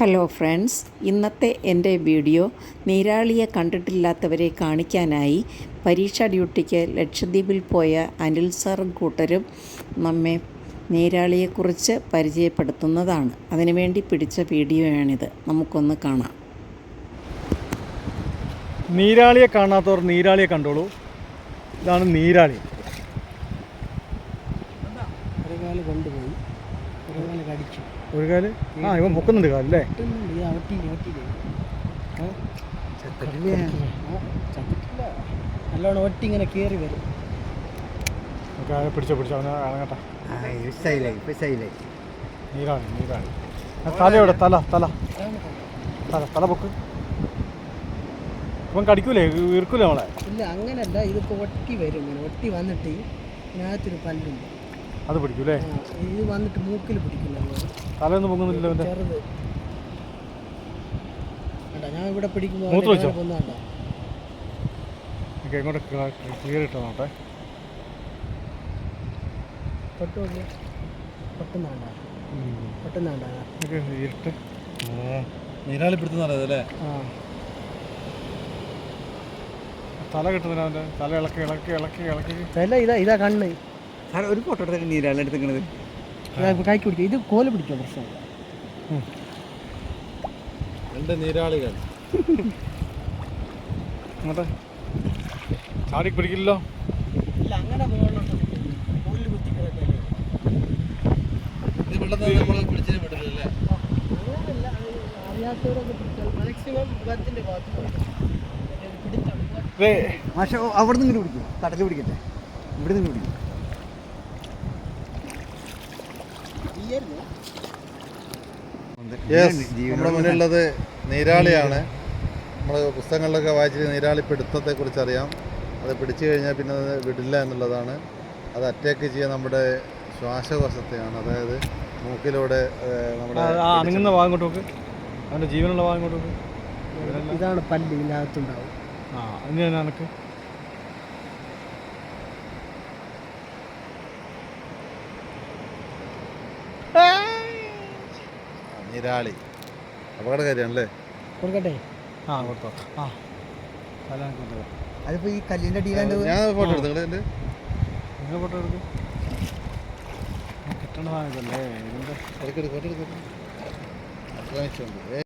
Hello friends ഇന്നത്തെ എന്റെ video നീരാളിയെ കണ്ടിട്ടില്ലാത്തവരെ കാണിക്കാനായി പരീക്ഷാ ഡ്യൂട്ടിക്ക് ലക്ഷദ്വീപിൽ പോയ അനിൽ സാറും കൂട്ടരും നമ്മെ നീരാളിയെക്കുറിച്ച് പരിചയപ്പെടുത്തുന്നതാണ്. അതിനുവേണ്ടി പിടിച്ച വീഡിയോയാണിത്. നമുക്കൊന്ന് കാണാം. നീരാളിയെ കാണാത്തവർ നീരാളിയെ കണ്ടോളൂ. ഇതാണ് നീരാളി. കണ്ടുപോയി ഒരു കാൽ? ആ ഇവൻ പൊക്കുന്നുണ്ട് കാലല്ലേ നല്ലോണം ഒട്ടി ഇങ്ങനെ കയറി വരും. പിടിച്ചോ പിടിച്ചോ അവനെ ഇറങ്ങട്ടെ നീരാളി നീരാളി. ആ, തല എവിടെ? തല തല. തല. തല പൊക്ക്. ഇപ്പം കടിക്കൂലേ? വീർക്കൂലേ നമ്മളെ ഇല്ല അങ്ങനല്ല. ഇതിപ്പോൾ ഒട്ടി വരും ഇങ്ങനെ. ഒട്ടി വന്നിട്ട് ഇതിനകത്തൊരു പല്ലുണ്ട്. അത് പിടിക്കും അല്ലേ ഇത് വന്നിട്ട് മൂക്കിൽ പിടിക്കില്ല തലയൊന്നും പൊങ്ങുന്നില്ല അവന്റെ. ചെറുത്. ഞാൻ ഇവിടെ പിടിക്കുമ്പോൾ വെച്ചോ? കൊന്നുണ്ടോ ക്ലിയർ ഇട്ടോ നോട്ടെ പൊട്ടുന്നാണ്ട പൊട്ടുന്നാണ്ട ഇരുട്ട്. ആ. തല കിട്ടുന്നില്ല അവന്റെ. തല ഇളക്കി ഇളക്കി ഇളക്കി ഇളക്കി. തല ഇതാ ഇതാ കണ്ണ്. സാർ ഒരു ഫോട്ടോ എടുത്തിട്ട് നീരാളെ എടുത്തിക്കണത് കൈക്ക് പിടിക്കും ഇത് കോല പിടിക്കോ പ്രശ്നം രണ്ട് നീരാളികൾ ചാടി പിടിക്കില്ലല്ലോ ഇല്ല അങ്ങനെ മുകളിലോട്ട് ഇത് വെള്ളത്തിൽ നമ്മൾ പിടിച്ചിട്ട് വിടില്ലല്ലേ അങ്ങനെയല്ല അറിയാത്തവരൊക്കെ പിടിച്ചാൽ മാക്സിമം ഭാഗത്ത് അവിടെ നിന്ന് ഇങ്ങനെ പിടിക്കും കടൽ പിടിക്കട്ടെ ഇവിടെ നിന്ന് പിടിക്കും നമ്മുടെ മുന്നിലുള്ളത് നീരാളിയാണ്. നമ്മൾ പുസ്തകങ്ങളിലൊക്കെ വായിച്ചിട്ട് നീരാളി പിടുത്തത്തെ കുറിച്ച് അറിയാം അത് പിടിച്ചു കഴിഞ്ഞാൽ പിന്നെ അത് വിടില്ല എന്നുള്ളതാണ്. അത് അറ്റാക്ക് ചെയ്യാൻ നമ്മുടെ ശ്വാസകോശത്തെയാണ്. അതായത് മൂക്കിലൂടെ നമ്മുടെ അനങ്ങുന്ന ഭാഗം അവന്റെ ജീവനുള്ള ഭാഗം ഇതാണ് പല്ല് ഇതിനകത്തുണ്ടാവും. ആ അങ്ങനെ തന്നെ നീരാളി. അപകടകാരിയാണല്ലേ കൊടുക്കട്ടെ? ആ കൊടുത്തോ. ആ. അതിപ്പോ ഈ കല്ലിന്റെ ഞാൻ ഫോട്ടോ എടുത്തു? നിങ്ങൾ നിങ്ങൾ ഫോട്ടോ എടുക്കും. കിട്ടണ സാധനം ഇതല്ലേ. ഇതിന്റെ എടുക്കെടുക്കും ഫോട്ടോ എടുക്കും.